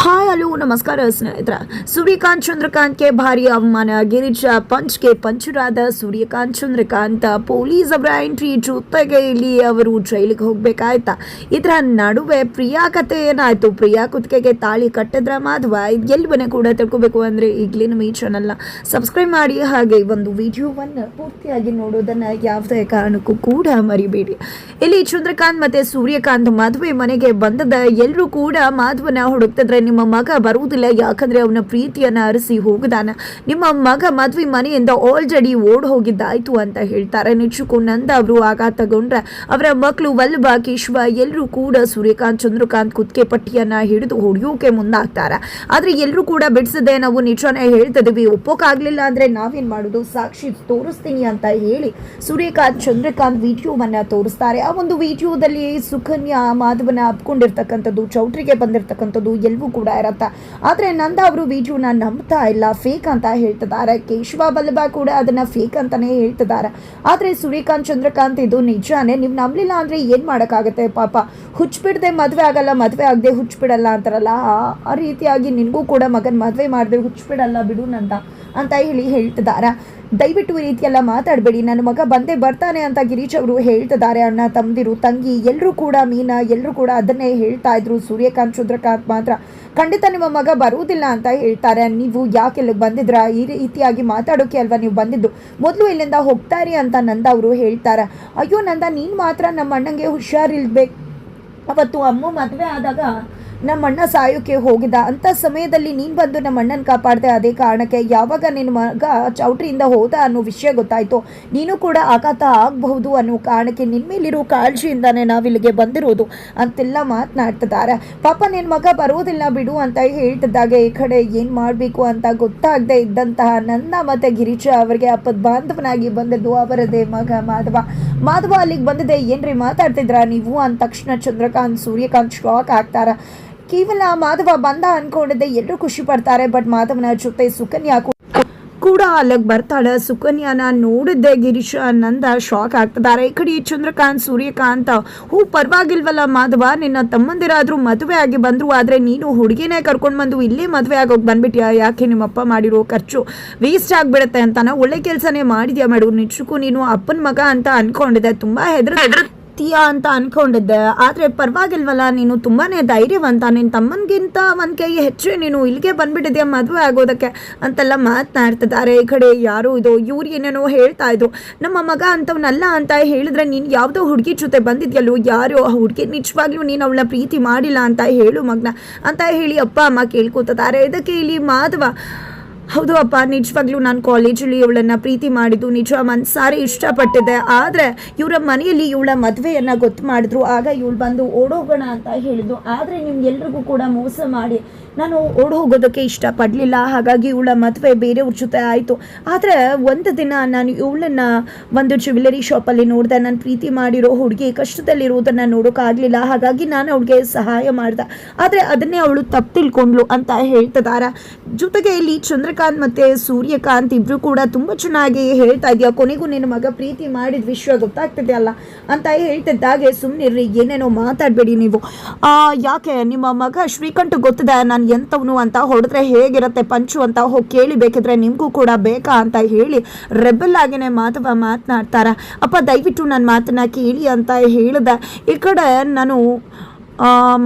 Huh. Hello ನಮಸ್ಕಾರ ಸ್ನೇಹಿತರ. ಸೂರ್ಯಕಾಂತ್ ಚಂದ್ರಕಾಂತ್ಗೆ ಭಾರಿ ಅವಮಾನ. ಗಿರಿಜಾ ಪಂಚ್ಗೆ ಪಂಚರಾದ ಸೂರ್ಯಕಾಂತ್ ಚಂದ್ರಕಾಂತ್. ಪೊಲೀಸ್ ಅವರ ಎಂಟ್ರಿ ಜೊತೆಗೆ ಇಲ್ಲಿ ಅವರು ಜೈಲಿಗೆ ಹೋಗ್ಬೇಕಾಯ್ತಾ? ಇದರ ನಡುವೆ ಪ್ರಿಯಾ ಕತೆ ಏನಾಯ್ತು? ಪ್ರಿಯಾ ಕುತ್ತಿಗೆಗೆ ತಾಳಿ ಕಟ್ಟಿದ್ರ ಮಾಧವ ಮನೆ ಕೂಡ ತಿಳ್ಕೊಬೇಕು ಅಂದ್ರೆ ಈಗಲೇ ನಮ್ಮ ಈ ಚಾನಲ್ನ ಸಬ್ಸ್ಕ್ರೈಬ್ ಮಾಡಿ. ಹಾಗೆ ಒಂದು ವಿಡಿಯೋವನ್ನು ಪೂರ್ತಿಯಾಗಿ ನೋಡೋದನ್ನ ಯಾವುದೇ ಕಾರಣಕ್ಕೂ ಕೂಡ ಮರಿಬೇಡಿ. ಇಲ್ಲಿ ಚಂದ್ರಕಾಂತ್ ಮತ್ತೆ ಸೂರ್ಯಕಾಂತ್ ಮದುವೆ ಮನೆಗೆ ಬಂದದ. ಎಲ್ಲರೂ ಕೂಡ ಮಾಧವನ ಹುಡುಕ್ತಿದ್ರೆ ನಿಮ್ಮ ಮಗ ಬರುವುದಿಲ್ಲ. ಯಾಕಂದ್ರೆ ಅವನ ಪ್ರೀತಿಯನ್ನ ಅರಸಿ ಹೋಗದಾನ. ನಿಮ್ಮ ಮಗ ಮದ್ವಿ ಮನೆಯಿಂದ ಆಲ್ರೆಡಿ ಓಡ್ ಹೋಗಿದ್ದಾಯ್ತು ಅಂತ ಹೇಳ್ತಾರೆ. ನಿಜಕ್ಕೂ ನಂದ ಅವರು ಆಘಾತಗೊಂಡ್ರೆ ಅವರ ಮಕ್ಕಳು ವಲ್ಲಭ ಕೇಶವ ಎಲ್ಲರೂ ಕೂಡ ಸೂರ್ಯಕಾಂತ್, ಚಂದ್ರಕಾಂತ್ ಕುತ್ತಿಗೆ ಪಟ್ಟಿಯನ್ನ ಹಿಡಿದು ಹೊಡೆಯೋಕೆ ಮುಂದಾಗ್ತಾರೆ. ಆದ್ರೆ ಎಲ್ಲರೂ ಕೂಡ ಬಿಡಿಸದೆ ನಾವು ನಿಜನೆ ಹೇಳ್ತಿದೀವಿ ಒಪ್ಪೋಕಾಗ್ಲಿಲ್ಲ ಅಂದ್ರೆ ನಾವೇನ್ ಮಾಡೋದು? ಸಾಕ್ಷಿ ತೋರಿಸ್ತೀನಿ ಅಂತ ಹೇಳಿ ಸೂರ್ಯಕಾಂತ್, ಚಂದ್ರಕಾಂತ್ ವಿಡಿಯೋವನ್ನ ತೋರಿಸ್ತಾರೆ. ಆ ಒಂದು ವಿಡಿಯೋದಲ್ಲಿ ಸುಕನ್ಯಾ, ಮಾಧವನ ಅಪ್ಕೊಂಡಿರ್ತಕ್ಕಂಥದ್ದು ಚೌಟ್ರಿಗೆ ಬಂದಿರತಕ್ಕಂಥದ್ದು ಎಲ್ಲವೂ ಕೂಡ ಇರತ್ತೆ ಆದರೆ ನಂದ ಅವರು ವಿಡಿಯೋನ ನಂಬ್ತಾ ಇಲ್ಲ ಫೇಕ್ ಅಂತ ಹೇಳ್ತಿದ್ದಾರೆ. ಕೇಶವ ಬಲ್ಲಭ ಕೂಡ ಅದನ್ನು ಫೇಕ್ ಅಂತಲೇ ಹೇಳ್ತಿದ್ದಾರೆ. ಆದರೆ ಸೂರ್ಯಕಾಂತ್, ಚಂದ್ರಕಾಂತ್ ಇದು ನಿಜಾನೇ, ನೀವು ನಂಬಲಿಲ್ಲ ಅಂದರೆ ಏನು ಮಾಡೋಕ್ಕಾಗುತ್ತೆ ಪಾಪ? ಹುಚ್ಚಿಬಿಡದೆ ಮದುವೆ ಆಗಲ್ಲ, ಮದುವೆ ಆಗದೆ ಹುಚ್ಚಿಬಿಡಲ್ಲ ಅಂತಾರಲ್ಲ? ಆ- ರೀತಿಯಾಗಿ ನಿನಗೂ ಕೂಡ ಮಗನ ಮದುವೆ ಮಾಡಿದೆ ಹುಚ್ಚಿಬಿಡಲ್ಲ ಬಿಡು ನಂದ ಅಂತ ಹೇಳಿ ಹೇಳ್ತಿದ್ದಾರೆ. ದಯವಿಟ್ಟು ಈ ರೀತಿಯೆಲ್ಲ ಮಾತಾಡಬೇಡಿ. ನನ್ನ ಮಗ ಬಂದೇ ಬರ್ತಾನೆ ಅಂತ ಗಿರೀಶ್ ಅವರು ಹೇಳ್ತಿದ್ದಾರೆ. ಅಣ್ಣ ತಮ್ಮದಿರು ತಂಗಿ ಎಲ್ಲರೂ ಕೂಡ ಮೀನಾ ಎಲ್ಲರೂ ಕೂಡ ಅದನ್ನೇ ಹೇಳ್ತಾ ಇದ್ರು. ಸೂರ್ಯಕಾಂತ್, ಚಂದ್ರಕಾಂತ್ ಮಾತ್ರ. ಖಂಡಿತ ನಿಮ್ಮ ಮಗ ಬರುವುದಿಲ್ಲ ಅಂತ ಹೇಳ್ತಾರೆ. ನೀವು ಯಾಕೆ ಇಲ್ಲಿಗೆ ಬಂದಿದ್ರ? ಈ ರೀತಿಯಾಗಿ ಮಾತಾಡೋಕೆ ಅಲ್ವಾ ನೀವು ಬಂದಿದ್ದು? ಮೊದಲು ಇಲ್ಲಿಂದ ಹೋಗ್ತಾರಿ ಅಂತ ನಂದ ಅವರು ಹೇಳ್ತಾರೆ. ಅಯ್ಯೋ ನಂದ, ನೀನು ಮಾತ್ರ ನಮ್ಮ ಅಣ್ಣಂಗೆ ಹುಷಾರಿಲ್ಬೇಕು ಅವತ್ತು ಅಮ್ಮ ಮದುವೆ ಆದಾಗ ನಮ್ಮ ಅಣ್ಣ ಸಾಯೋಕೆ ಹೋಗಿದ್ದ. ಅಂತ ಸಮಯದಲ್ಲಿ ನೀನು ಬಂದು ನಮ್ಮ ಅಣ್ಣನ ಕಾಪಾಡಿದೆ ಅದೇ ಕಾರಣಕ್ಕೆ ಯಾವಾಗ ನಿನ್ನ ಮಗ ಚೌಟ್ರಿಯಿಂದ ಹೋದ ಅನ್ನೋ ವಿಷಯ ಗೊತ್ತಾಯಿತು. ನೀನು ಕೂಡ ಆಘಾತ ಆಗಬಹುದು ಅನ್ನೋ ಕಾರಣಕ್ಕೆ ನಿನ್ನ ಮೇಲಿರೋ ಕಾಳಜಿಯಿಂದಾನೆ ನಾವಿಲ್ಲಿಗೆ ಬಂದಿರೋದು ಅಂತೆಲ್ಲ ಮಾತನಾಡ್ತಿದ್ದಾರೆ. ಪಾಪ ನಿನ್ನ ಮಗ ಬರೋದಿಲ್ಲ ಬಿಡು ಅಂತ ಹೇಳ್ತಿದ್ದಾಗ. ಈ ಕಡೆ ಏನು ಮಾಡಬೇಕು ಅಂತ ಗೊತ್ತಾಗದೆ ಇದ್ದಂತಹ ನನ್ನ ಮತ್ತು ಗಿರೀಶ ಅವರಿಗೆ ಅಪ್ಪದ ಬಾಂಧವನಾಗಿ ಬಂದದ್ದು ಅವರದೇ ಮಗ ಮಾಧವ. ಮಾಧವ ಅಲ್ಲಿಗೆ ಬಂದಿದೆ ಏನ್ರಿ ಮಾತಾಡ್ತಿದ್ರಾ ನೀವು? ಅಂದ ತಕ್ಷಣ ಚಂದ್ರಕಾಂತ್, ಸೂರ್ಯಕಾಂತ್ ಶಾಕ್ ಆಗ್ತಾರ. ಕೇವಲ ಮಾಧವ ಬಂದ ಅನ್ಕೊಂಡಿದ್ದೆ. ಎಲ್ಲರೂ ಖುಷಿ ಪಡ್ತಾರೆ ಬಟ್ ಮಾಧವನ ಜೊತೆ ಸುಕನ್ಯಾ ಕೂಡ ಅಲ್ಲಿಗೆ ಬರ್ತಾಳೆ. ಸುಕನ್ಯಾನ ನೋಡಿದ್ದೆ, ಗಿರೀಶ, ನಂದ ಶಾಕ್ ಆಗ್ತಿದ್ದಾರೆ. ಈ ಕಡೆ ಚಂದ್ರಕಾಂತ್, ಸೂರ್ಯಕಾಂತ್, ಹೂ, ಪರವಾಗಿಲ್ವಲ್ಲ ಮಾಧವ, ನಿನ್ನ ತಮ್ಮಂದಿರಾದ್ರೂ ಮದುವೆ ಆಗಿ ಬಂದರು, ಆದ್ರೆ ನೀನು ಹುಡುಗಿನೇ ಕರ್ಕೊಂಡು ಬಂದು ಇಲ್ಲೇ ಮದುವೆ ಆಗೋಗಿ ಬಂದ್ಬಿಟ್ಟಿಯಾ ಯಾಕೆ ನಿಮ್ಮಪ್ಪ ಮಾಡಿರೋ ಖರ್ಚು ವೇಸ್ಟ್ ಆಗಿಬಿಡುತ್ತೆ ಅಂತಾನ? ಒಳ್ಳೆ ಕೆಲಸನೇ ಮಾಡಿದ್ಯಾ ಮೇಡು. ನಿಜಕ್ಕೂ ನೀನು ಅಪ್ಪನ ಮಗ ಅಂತ ಅನ್ಕೊಂಡಿದ್ದೆ. ತುಂಬಾ ಹೆದ್ರ ತೀಯಾ ಅಂತ ಅನ್ಕೊಂಡಿದ್ದೆ. ಆದ್ರೆ ಪರವಾಗಿಲ್ವಲ್ಲ, ನೀನು ತುಂಬಾನೇ ಧೈರ್ಯವಂತ. ನಿನ್ನ ತಮ್ಮನಿಗಿಂತ ಒಂದು ಕೈ ಹೆಚ್ಚು, ನೀನು ಇಲ್ಲಿಗೆ ಬಂದ್ಬಿಟ್ಟಿದ್ಯ ಮದುವೆ ಆಗೋದಕ್ಕೆ ಅಂತೆಲ್ಲ ಮಾತನಾಡ್ತಿದ್ದಾರೆ ಈ ಕಡೆ ಯಾರು ಇದು ಇವ್ರು ಏನೇನೋ ಹೇಳ್ತಾ ಇದ್ರು. ನಮ್ಮ ಮಗ ಅಂತವ್ನಲ್ಲ ಅಂತ ಹೇಳಿದ್ರೆ ನೀನು ಯಾವುದೋ ಹುಡುಗಿ ಜೊತೆ ಬಂದಿದ್ಯಲ್ಲೋ, ಯಾರು ಆ ಹುಡುಗಿ ನಿಜವಾಗ್ಲೂ ನೀನು ಅವಳ ಪ್ರೀತಿ ಮಾಡಿಲ್ಲ ಅಂತ ಹೇಳು ಮಗ್ನ ಅಂತ ಹೇಳಿ ಅಪ್ಪ ಅಮ್ಮ ಕೇಳ್ಕೊತಿದ್ದಾರೆ. ಇದಕ್ಕೆ ಇಲ್ಲಿ ಮಾಧವ ಹೌದು ಅಪ್ಪ, ನಿಜವಾಗ್ಲೂ ನಾನು ಕಾಲೇಜಲ್ಲಿ ಇವಳನ್ನ ಪ್ರೀತಿ ಮಾಡಿದ್ದು ನಿಜ ಮನ್ಸಾರೆ ಇಷ್ಟಪಟ್ಟಿದ್ದೆ. ಆದರೆ ಇವರ ಮನೆಯಲ್ಲಿ ಇವಳ ಮದುವೆಯನ್ನು ಗೊತ್ತು ಮಾಡಿದ್ರು. ಆಗ ಇವಳು ಬಂದು ಓಡೋಗೋಣ ಅಂತ ಹೇಳಿದ್ರು ಆದರೆ ನಿಮ್ಗೆಲ್ರಿಗೂ ಕೂಡ ಮೋಸ ಮಾಡಿ ನಾನು ಓಡ್ ಹೋಗೋದಕ್ಕೆ ಇಷ್ಟಪಡಲಿಲ್ಲ. ಹಾಗಾಗಿ ಇವಳ ಮದುವೆ ಬೇರೆಯವ್ರ ಜೊತೆ ಆಯಿತು. ಆದರೆ ಒಂದು ದಿನ ನಾನು ಇವಳನ್ನ ಒಂದು ಜ್ಯುವೆಲರಿ ಶಾಪಲ್ಲಿ ನೋಡಿದೆ. ನಾನು ಪ್ರೀತಿ ಮಾಡಿರೋ ಹುಡುಗಿ ಕಷ್ಟದಲ್ಲಿರೋದನ್ನು ನೋಡೋಕ್ಕಾಗಲಿಲ್ಲ ಹಾಗಾಗಿ ನಾನು ಅವಳಿಗೆ ಸಹಾಯ ಮಾಡ್ದೆ. ಆದರೆ ಅದನ್ನೇ ಅವಳು ತಪ್ಪು ತಿಳ್ಕೊಂಡ್ಲು ಅಂತ ಹೇಳ್ತಿದ್ದಾರೆ ಜೊತೆಗೆ ಇಲ್ಲಿ ಚಂದ್ರಕಾಂತ್ ಮತ್ತೆ ಸೂರ್ಯಕಾಂತ್ ಇಬ್ರು ಕೂಡ ತುಂಬ ಚೆನ್ನಾಗಿ ಹೇಳ್ತಾ ಇದೆಯಾ? ಕೊನೆಗೂ ನಿನ್ನ ಮಗ ಪ್ರೀತಿ ಮಾಡಿದ ವಿಷಯ ಗೊತ್ತಾಗ್ತಿದೆಯಲ್ಲ ಅಂತ ಹೇಳ್ತಿದ್ದಾಗೆ ಸುಮ್ಮನಿರ್ರಿ ಏನೇನೋ ಮಾತಾಡಬೇಡಿ ನೀವು. ಯಾಕೆ ನಿಮ್ಮ ಮಗ ಶ್ರೀಕಂಠ ಗೊತ್ತಿದೆ? ನಾನು ಎಂಥವನು ಅಂತ ಹೊಡೆದ್ರೆ ಹೇಗಿರುತ್ತೆ, ಪಂಚು ಅಂತ ಹೋಗಿ ಕೇಳಿ ಬೇಕಿದ್ರೆ ನಿಮಗೂ ಕೂಡ ಬೇಕಾ ಅಂತ ಹೇಳಿ ರೆಬಲ್ ಆಗಿನೇ ಮಾತವ ಮಾತನಾಡ್ತಾರೆ. ಅಪ್ಪ ದಯವಿಟ್ಟು ನನ್ನ ಮಾತನ್ನ ಕೇಳಿ ಅಂತ ಹೇಳಿದೆ. ಈ ಕಡೆ ನಾನು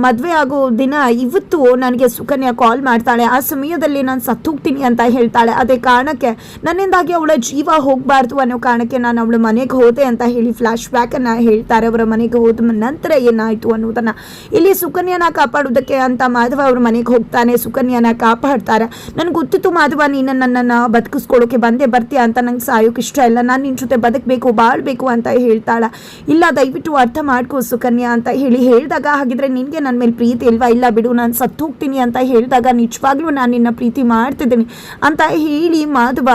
ಮದುವೆ ಆಗೋ ದಿನ ಇವತ್ತು ನನಗೆ ಸುಕನ್ಯಾ ಕಾಲ್ ಮಾಡ್ತಾಳೆ. ಆ ಸಮಯದಲ್ಲಿ ನಾನು ಸತ್ತೋಗ್ತೀನಿ ಅಂತ ಹೇಳ್ತಾಳೆ. ಅದೇ ಕಾರಣಕ್ಕೆ ನನ್ನಿಂದಾಗಿ ಅವಳ ಜೀವ ಹೋಗಬಾರ್ದು ಅನ್ನೋ ಕಾರಣಕ್ಕೆ ನಾನು ಅವಳ ಮನೆಗೆ ಹೋದೆ ಅಂತ ಹೇಳಿ ಫ್ಲಾಶ್ ಬ್ಯಾಕನ್ನು ಹೇಳ್ತಾರೆ. ಅವರ ಮನೆಗೆ ಹೋದ ನಂತರ ಏನಾಯಿತು ಅನ್ನೋದನ್ನು ಇಲ್ಲಿ ಸುಕನ್ಯಾನ ಕಾಪಾಡೋದಕ್ಕೆ ಅಂತ ಮಾಧವ ಅವ್ರ ಮನೆಗೆ ಹೋಗ್ತಾನೆ. ಸುಕನ್ಯಾನ ಕಾಪಾಡ್ತಾರೆ. ನನಗೆ ಗೊತ್ತಿತ್ತು ಮಾಧವ, ನೀನು ನನ್ನನ್ನು ಬದುಕಿಸ್ಕೊಳ್ಳೋಕೆ ಬಂದೇ ಬರ್ತೀಯ ಅಂತ ನಂಗೆ ಸಾಯೋಕೆ ಇಷ್ಟ ಇಲ್ಲ. ನಾನು ನಿನ್ನ ಜೊತೆ ಬದುಕಬೇಕು, ಬಾಳ್ಬೇಕು ಅಂತ ಹೇಳ್ತಾಳೆ. ಇಲ್ಲ, ದಯವಿಟ್ಟು ಅರ್ಥ ಮಾಡ್ಕೋ ಸುಕನ್ಯಾ ಅಂತ ಹೇಳಿ ಹೇಳಿದಾಗ ಹಾಗಿದ್ರೆ ನಿನಗೆ ನನ್ನ ಮೇಲೆ ಪ್ರೀತಿ ಇಲ್ವಾ? ಇಲ್ಲ ಬಿಡು, ನಾನು ಸತ್ತು ಹೋಗ್ತೀನಿ ಅಂತ ಹೇಳಿದಾಗ ನಿಜವಾಗ್ಲೂ ನಾನು ನಿನ್ನ ಪ್ರೀತಿ ಮಾಡ್ತಿದ್ದೀನಿ ಅಂತ ಹೇಳಿ ಮಾಧವ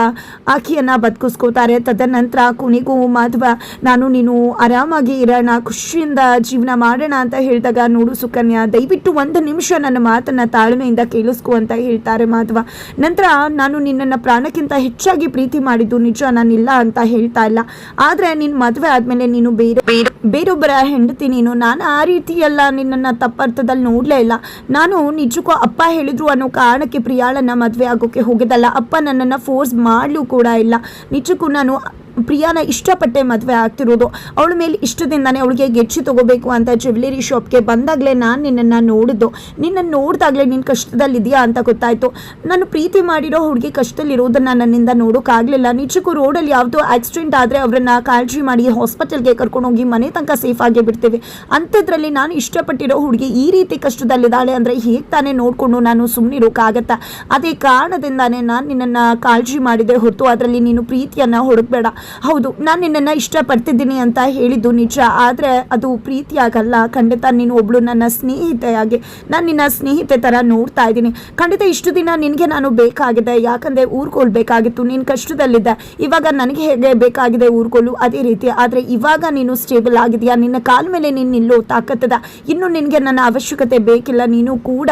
ಆಕೆಯನ್ನು ಬದುಕಿಸ್ಕೋತಾರೆ ತದನಂತರ ಕೊನೆಗೂ ಮಾಧವ, ನಾನು ನೀನು ಆರಾಮಾಗಿ ಇರೋಣ, ಖುಷಿಯಿಂದ ಜೀವನ ಮಾಡೋಣ ಅಂತ ಹೇಳಿದಾಗ, ನೋಡು ಸುಕನ್ಯಾ, ದಯವಿಟ್ಟು ಒಂದು ನಿಮಿಷ ನನ್ನ ಮಾತನ್ನು ತಾಳ್ಮೆಯಿಂದ ಕೇಳಿಸ್ಕೊ ಅಂತ ಹೇಳ್ತಾರೆ ಮಾಧವ. ನಂತರ ನಾನು ನಿನ್ನನ್ನು ಪ್ರಾಣಕ್ಕಿಂತ ಹೆಚ್ಚಾಗಿ ಪ್ರೀತಿ ಮಾಡಿದ್ದು ನಿಜ ನಾನಿಲ್ಲ ಅಂತ ಹೇಳ್ತಾ ಇಲ್ಲ. ಆದರೆ ನಿನ್ನ ಮದುವೆ ಆದಮೇಲೆ ನೀನು ಬೇರೆ ಬೇರೆ, ಬೇರೊಬ್ಬರ ಹೆಂಡತಿ ನೀನು. ನಾನು ಆ ರೀತಿಯೆಲ್ಲ ಎಲ್ಲ ನಿನ್ನನ್ನು ತಪ್ಪರ್ಥದಲ್ಲಿ ನೋಡಲೇ ಇಲ್ಲ. ನಾನು ನಿಜಕ್ಕೂ ಅಪ್ಪ ಹೇಳಿದ್ರು ಅನ್ನೋ ಕಾರಣಕ್ಕೆ ಪ್ರಿಯಾಳನ್ನು ಮದುವೆ ಆಗೋಕ್ಕೆ ಹೋಗಿದ್ದಲ್ಲ. ಅಪ್ಪ ನನ್ನನ್ನು ಫೋರ್ಸ್ ಮಾಡಲೂ ಕೂಡ ಇಲ್ಲ. ನಿಜಕ್ಕೂ ನಾನು ಪ್ರಿಯಾನ ಇಷ್ಟಪಟ್ಟೆ ಮದುವೆ ಆಗ್ತಿರೋದು. ಅವಳ ಮೇಲೆ ಇಷ್ಟದಿಂದಾನೇ ಅವಳಿಗೆ ಗೆಚ್ಚಿ ತಗೋಬೇಕು ಅಂತ ಜ್ಯುವೆಲರಿ ಶಾಪ್ಗೆ ಬಂದಾಗಲೇ ನಾನು ನಿನ್ನನ್ನು ನೋಡಿದ್ದು. ನಿನ್ನನ್ನು ನೋಡಿದಾಗಲೇ ನಿನ್ನ ಕಷ್ಟದಲ್ಲಿದೆಯಾ ಅಂತ ಗೊತ್ತಾಯಿತು. ನಾನು ಪ್ರೀತಿ ಮಾಡಿರೋ ಹುಡುಗಿ ಕಷ್ಟದಲ್ಲಿರೋದನ್ನು ನನ್ನಿಂದ ನೋಡೋಕ್ಕಾಗಲಿಲ್ಲ ನಿಜಕ್ಕೂ ರೋಡಲ್ಲಿ ಯಾವುದೋ ಆಕ್ಸಿಡೆಂಟ್ ಆದರೆ ಅವರನ್ನು ಕಾಳಜಿ ಮಾಡಿ ಹಾಸ್ಪಿಟಲ್ಗೆ ಕರ್ಕೊಂಡೋಗಿ ಮನೆ ತನಕ ಸೇಫ್ ಆಗಿ ಬಿಡ್ತೀವಿ. ಅಂಥದ್ರಲ್ಲಿ ನಾನು ಇಷ್ಟಪಟ್ಟಿರೋ ಹುಡುಗಿ ಈ ರೀತಿ ಕಷ್ಟದಲ್ಲಿದ್ದಾಳೆ ಅಂದರೆ ಹೇಗೆ ತಾನೇ ನೋಡಿಕೊಂಡು ನಾನು ಸುಮ್ಮನಿರೋಕ್ಕಾಗತ್ತಾ ಅದೇ ಕಾರಣದಿಂದಾನೇ ನಾನು ನಿನ್ನನ್ನು ಕಾಳಜಿ ಮಾಡಿದೆ ಹೊರತು ಅದರಲ್ಲಿ ನೀನು ಪ್ರೀತಿಯನ್ನು ಹುಡುಕ್ಬೇಡ. ಹೌದು, ನಾನು ನಿನ್ನನ್ನು ಇಷ್ಟಪಡ್ತಿದ್ದೀನಿ ಅಂತ ಹೇಳಿದ್ದು ನಿಜ, ಆದರೆ ಅದು ಪ್ರೀತಿಯಾಗಲ್ಲ. ಖಂಡಿತ ನೀನು ಒಬ್ಳು ನನ್ನ ಸ್ನೇಹಿತೆಯಾಗಿ, ನಾನು ನಿನ್ನ ಸ್ನೇಹಿತೆ ಥರ ನೋಡ್ತಾ ಇದ್ದೀನಿ. ಖಂಡಿತ ಇಷ್ಟು ದಿನ ನಿನಗೆ ನಾನು ಬೇಕಾಗಿದೆ, ಯಾಕಂದರೆ ಊರ್ಕೊಳ್ಬೇಕಾಗಿತ್ತು ನೀನು ಕಷ್ಟದಲ್ಲಿದ್ದೆ. ಇವಾಗ ನನಗೆ ಹೇಗೆ ಬೇಕಾಗಿದೆ ಊರ್ಕೊಳ್ಳು ಅದೇ ರೀತಿ, ಆದರೆ ಇವಾಗ ನೀನು ಸ್ಟೇಬಲ್ ಆಗಿದೆಯಾ? ನಿನ್ನ ಕಾಲ ಮೇಲೆ ನೀನು ನಿಲ್ಲೋ ತಾಕತ್ತದ? ಇನ್ನು ನಿನಗೆ ನನ್ನ ಅವಶ್ಯಕತೆ ಬೇಕಿಲ್ಲ, ನೀನು ಕೂಡ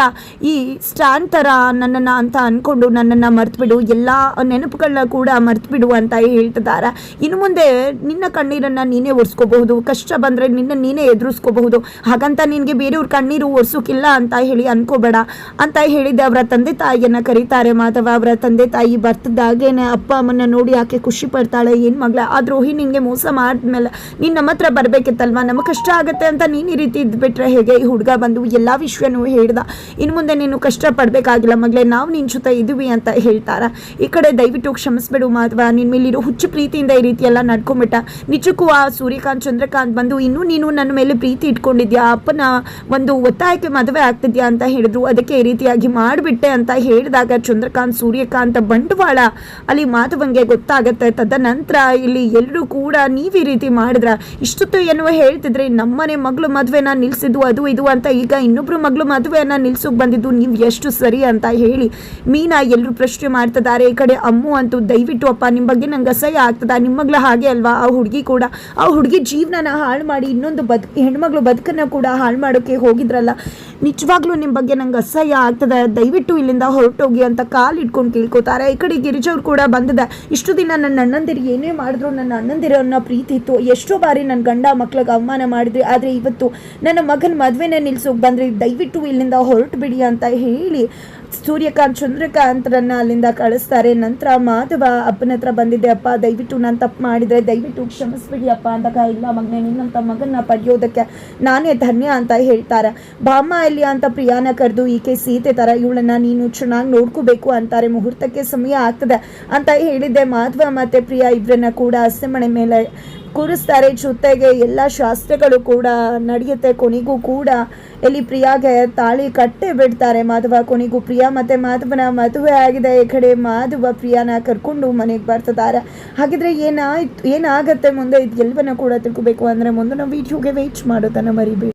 ಈ ಸ್ಟ್ಯಾಂಡ್ ಥರ ನನ್ನನ್ನು ಅಂತ ಅಂದ್ಕೊಂಡು ನನ್ನನ್ನು ಮರ್ತುಬಿಡು, ಎಲ್ಲ ನೆನಪುಗಳನ್ನ ಕೂಡ ಮರೆತುಬಿಡು ಅಂತ ಹೇಳ್ತಿದ್ದಾರೆ. ಇನ್ನು ಮುಂದೆ ನಿನ್ನ ಕಣ್ಣೀರನ್ನು ನೀನೇ ಒರೆಸ್ಕೋಬಹುದು. ಕಷ್ಟ ಬಂದರೆ ನಿನ್ನ ನೀನೇ ಎದುರಿಸ್ಕೋಬಹುದು. ಹಾಗಂತ ನಿನಗೆ ಬೇರೆಯವ್ರ ಕಣ್ಣೀರು ಒರೆಸೋಕ್ಕಿಲ್ಲ ಅಂತ ಹೇಳಿ ಅನ್ಕೋಬೇಡ. ಅಂತ ಹೇಳಿದ್ದೆ ಅವರ ತಂದೆ ತಾಯಿಯನ್ನು ಕರೀತಾರೆ ಮಾಧವ. ಅವರ ತಂದೆ ತಾಯಿ ಬರ್ತಿದ್ದಾಗೇನೆ ಅಪ್ಪ ಅಮ್ಮನ ನೋಡಿ ಆಕೆ ಖುಷಿ ಪಡ್ತಾಳೆ. ಏನು ಮಗಳ? ಆ ದ್ರೋಹಿ ನಿನಗೆ ಮೋಸ ಮಾಡಿದ್ಮೇಲೆ ನೀನು ನಮ್ಮ ಹತ್ರ ಬರಬೇಕಿತ್ತಲ್ವಾ? ನಮಗೆ ಕಷ್ಟ ಆಗುತ್ತೆ ಅಂತ ನೀನು ಈ ರೀತಿ ಇದ್ಬಿಟ್ರೆ ಹೇಗೆ? ಈ ಹುಡುಗ ಬಂದು ಎಲ್ಲ ವಿಷಯನೂ ಹೇಳ್ದ. ಇನ್ನು ಮುಂದೆ ನೀನು ಕಷ್ಟ ಪಡಬೇಕಾಗಿಲ್ಲ ಮಗಳೇ. ನಾವು ನಿನ್ನ ಜೊತೆ ಇದ್ದೀವಿ ಅಂತ ಹೇಳ್ತಾರ. ಈ ಕಡೆ ದಯವಿಟ್ಟು ಕ್ಷಮಿಸ್ಬಿಡು ಮಾಧವ. ನಿನ್ನ ಮೇಲಿರೋ ಹುಚ್ಚು ಪ್ರೀತಿಯಿಂದ ಈ ರೀತಿ ಎಲ್ಲ ನಡ್ಕೊಂಬಿಟ್ಟ ನಿಜಕ್ಕೂ ಆ ಸೂರ್ಯಕಾಂತ್, ಚಂದ್ರಕಾಂತ್ ಬಂದು ಇನ್ನೂ ನೀನು ನನ್ನ ಮೇಲೆ ಪ್ರೀತಿ ಇಟ್ಕೊಂಡಿದ್ಯಾ? ಅಪ್ಪನ ಒಂದು ಒತ್ತಾಯಕ್ಕೆ ಮದುವೆ ಆಗ್ತಿದ್ಯಾ ಅಂತ ಹೇಳಿದ್ರು. ಅದಕ್ಕೆ ಈ ರೀತಿಯಾಗಿ ಮಾಡಿಬಿಟ್ಟೆ ಅಂತ ಹೇಳಿದಾಗ ಚಂದ್ರಕಾಂತ್, ಸೂರ್ಯಕಾಂತ್ ಬಂಡವಾಳ ಅಲ್ಲಿ ಮಾಧವಂಗೆ ಗೊತ್ತಾಗತ್ತೆ. ತದನಂತರ ಇಲ್ಲಿ ಎಲ್ಲರೂ ಕೂಡ ನೀವು ಈ ರೀತಿ ಮಾಡಿದ್ರ. ಇಷ್ಟೊತ್ತು ಏನೋ ಹೇಳ್ತಿದ್ರೆ, ನಮ್ಮನೆ ಮಗಳು ಮದುವೆನ ನಿಲ್ಸಿದ್ದು ಅದು ಇದು ಅಂತ. ಈಗ ಇನ್ನೊಬ್ರು ಮಗಳು ಮದುವೆಯನ್ನ ನಿಲ್ಸೋಕೆ ಬಂದಿದ್ದು ನೀವು ಎಷ್ಟು ಸರಿ ಅಂತ ಹೇಳಿ ಮೀನಾ ಎಲ್ಲರೂ ಪ್ರಶ್ನೆ ಮಾಡ್ತಿದ್ದಾರೆ. ಈ ಕಡೆ ಅಮ್ಮು ಅಂತೂ ದಯವಿಟ್ಟು, ಅಪ್ಪ ನಿಮ್ಮ ಬಗ್ಗೆ ನಂಗೆ ಅಸಹ್ಯ ಆಗ್ತದ. ನಿಮ್ಮ ಮಗಳು ಹಾಗೆ ಅಲ್ವಾ? ಆ ಹುಡುಗಿ ಕೂಡ, ಆ ಹುಡುಗಿ ಜೀವನನ ಹಾಳು ಮಾಡಿ ಇನ್ನೊಂದು ಬದ್, ಹೆಣ್ಮಗಳು ಬದುಕನ್ನು ಕೂಡ ಹಾಳು ಮಾಡೋಕ್ಕೆ ಹೋಗಿದ್ರಲ್ಲ? ನಿಜವಾಗ್ಲೂ ನಿಮ್ಮ ಬಗ್ಗೆ ನಂಗೆ ಅಸಹ್ಯ ಆಗ್ತದೆ. ದಯವಿಟ್ಟು ಇಲ್ಲಿಂದ ಹೊರಟೋಗಿ ಅಂತ ಕಾಲು ಇಟ್ಕೊಂಡು ಕೇಳ್ಕೊತಾರೆ. ಈ ಕಡೆ ಗಿರಿಜವ್ರು ಕೂಡ ಬಂದಿದೆ. ಇಷ್ಟು ದಿನ ನನ್ನ ಅಣ್ಣಂದಿರು ಏನೇ ಮಾಡಿದ್ರು, ನನ್ನ ಅಣ್ಣಂದಿರು ಅನ್ನೋ ಪ್ರೀತಿ ಇತ್ತು. ಎಷ್ಟೋ ಬಾರಿ ನನ್ನ ಗಂಡ ಮಕ್ಳಿಗೆ ಅವಮಾನ ಮಾಡಿದ್ರಿ ಆದರೆ ಇವತ್ತು ನನ್ನ ಮಗನ ಮದುವೆನೇ ನಿಲ್ಸೋಕೆ ಬಂದ್ರಿ. ದಯವಿಟ್ಟು ಇಲ್ಲಿಂದ ಹೊರಟು ಬಿಡಿ ಅಂತ ಹೇಳಿ ಸೂರ್ಯಕಾಂತ್ ಚಂದ್ರಕಾಂತ್ರನ್ನ ಅಲ್ಲಿಂದ ಕಳಿಸ್ತಾರೆ. ನಂತರ ಮಾಧವ ಅಪ್ಪನ ಹತ್ರ ಬಂದಿದ್ದೆ, ಅಪ್ಪ, ದಯವಿಟ್ಟು ನಾನು ತಪ್ಪು ಮಾಡಿದರೆ, ದಯವಿಟ್ಟು ಕ್ಷಮಿಸ್ಬಿಡಿ ಅಪ್ಪ ಅಂದಾಗ ಇಲ್ಲ ಮಗನೇ ನಿನ್ನಂಥ ಮಗನ್ನ ಪಡೆಯೋದಕ್ಕೆ ನಾನೇ ಧನ್ಯ ಅಂತ ಹೇಳ್ತಾರೆ. ಬಾಮ ಇಲ್ಲಿ ಅಂತ ಪ್ರಿಯಾನ ಕರೆದು ಈಕೆ ಸೀತೆ ಥರ ಇವಳನ್ನ ನೀನು ಚೆನ್ನಾಗಿ ನೋಡ್ಕೋಬೇಕು ಅಂತಾರೆ. ಮುಹೂರ್ತಕ್ಕೆ ಸಮಯ ಆಗ್ತದೆ ಅಂತ ಹೇಳಿದ್ದೆ. ಮಾಧವ ಮತ್ತೆ ಪ್ರಿಯಾ ಇಬ್ಬರನ್ನ ಕೂಡ ಹಸೆಮಣೆ ಮೇಲೆ ಕೂರಿಸ್ತಾರೆ. ಜೊತೆಗೆ ಎಲ್ಲ ಶಾಸ್ತ್ರಗಳು ಕೂಡ ನಡೆಯುತ್ತೆ. ಕೊನೆಗೂ ಕೂಡ ಎಲ್ಲಿ ಪ್ರಿಯಾಗೆ ತಾಳಿ ಕಟ್ಟೆ ಬಿಡ್ತಾರೆ. ಮಾಧವ, ಕೊನೆಗೂ ಪ್ರಿಯಾ ಮತ್ತೆ ಮಾಧವನ ಮದುವೆ ಆಗಿದೆ. ಈ ಕಡೆ ಮಾಧವ ಪ್ರಿಯಾನ ಕರ್ಕೊಂಡು ಮನೆಗೆ ಬರ್ತಿದ್ದಾರೆ. ಹಾಗಿದ್ರೆ ಏನಾಯ್ತು, ಏನಾಗತ್ತೆ ಮುಂದೆ? ಇದು ಎಲ್ಲವನ್ನ ಕೂಡ ತಿಳ್ಕೊಬೇಕು. ಮುಂದೆ ನಾವು ವಿಡಿಯೋಗೆ ವೆಯ್ಟ್ ಮಾಡೋದನ್ನು ಮರಿಬೇಡಿ.